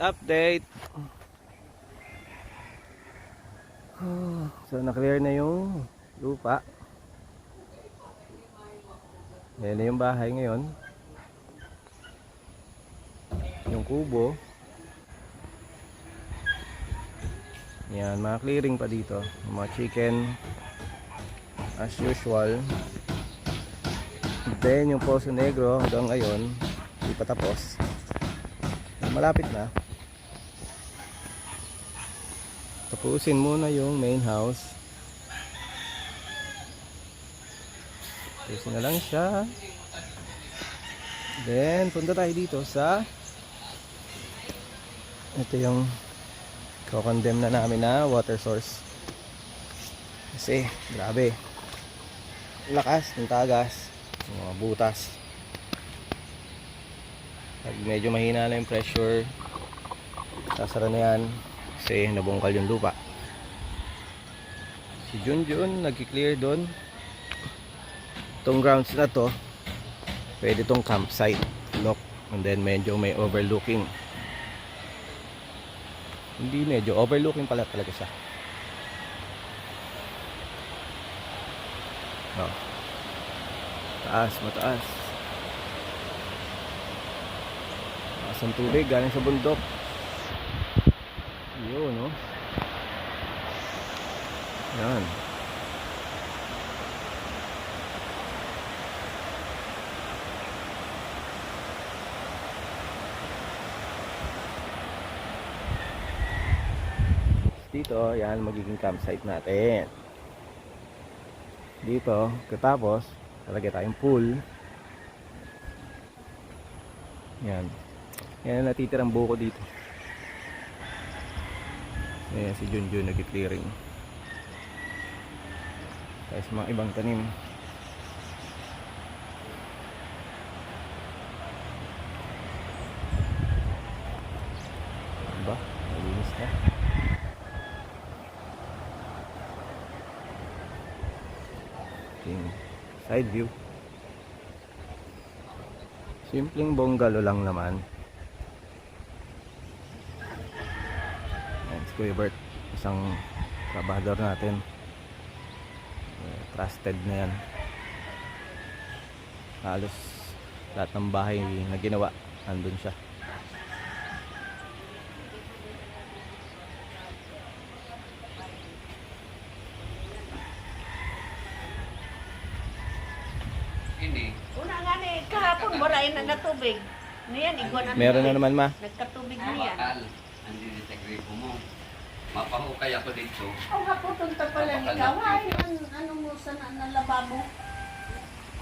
update. So, na-clear na yung lupa. Yan na yung bahay ngayon. Yung kubo. Yan, mga clearing pa dito. Mga chicken. As usual. Then, yung Poso Negro hanggang ngayon, hindi pa tapos. Malapit na. Tapusin muna yung main house. Tapusin na lang siya. Then, punta tayo dito sa ito yung kokondem na namin na water source. Kasi, grabe. Lakas ng tagas. Mga butas. Pag medyo mahina na yung pressure, sasara na yan kasi nabungkal yung lupa. Si Junjun nagki-clear doon. Itong grounds na to, pwede tong campsite. Look, and then medyo may overlooking. Hindi medyo, overlooking pala talaga siya. Oh. Taas, mataas. Taas ang tubig, galing sa bundok. Yun, no? Yan. Dito, yan, magiging campsite natin. Dito, katapos, talagay tayong pool. Yan. Yan ang natitirang buko dito. Ayan si Junjun nag-clearing. Tapos mga ibang tanim. Diba? Malinis na. Yung side view. Simpleng bungalow lang naman. Yan, si Kuya Bert, isang trabahador natin. Eh, Trusted na yan. Halos lahat ng bahay na ginawa, andun siya. Ini, Una nga ni, kahapon marain na natubig. Niyan, igwan na Meron na naman ma. Nagkatubig niyan. bakal. Andi di tegripo mo. Mapahukay ako dito. Oh, hapon ta pala ni Kaway. An, ano mo sa na, na lababo?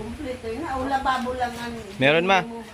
Kompleto yun. O lababo lang ang... Meron, ma. mo.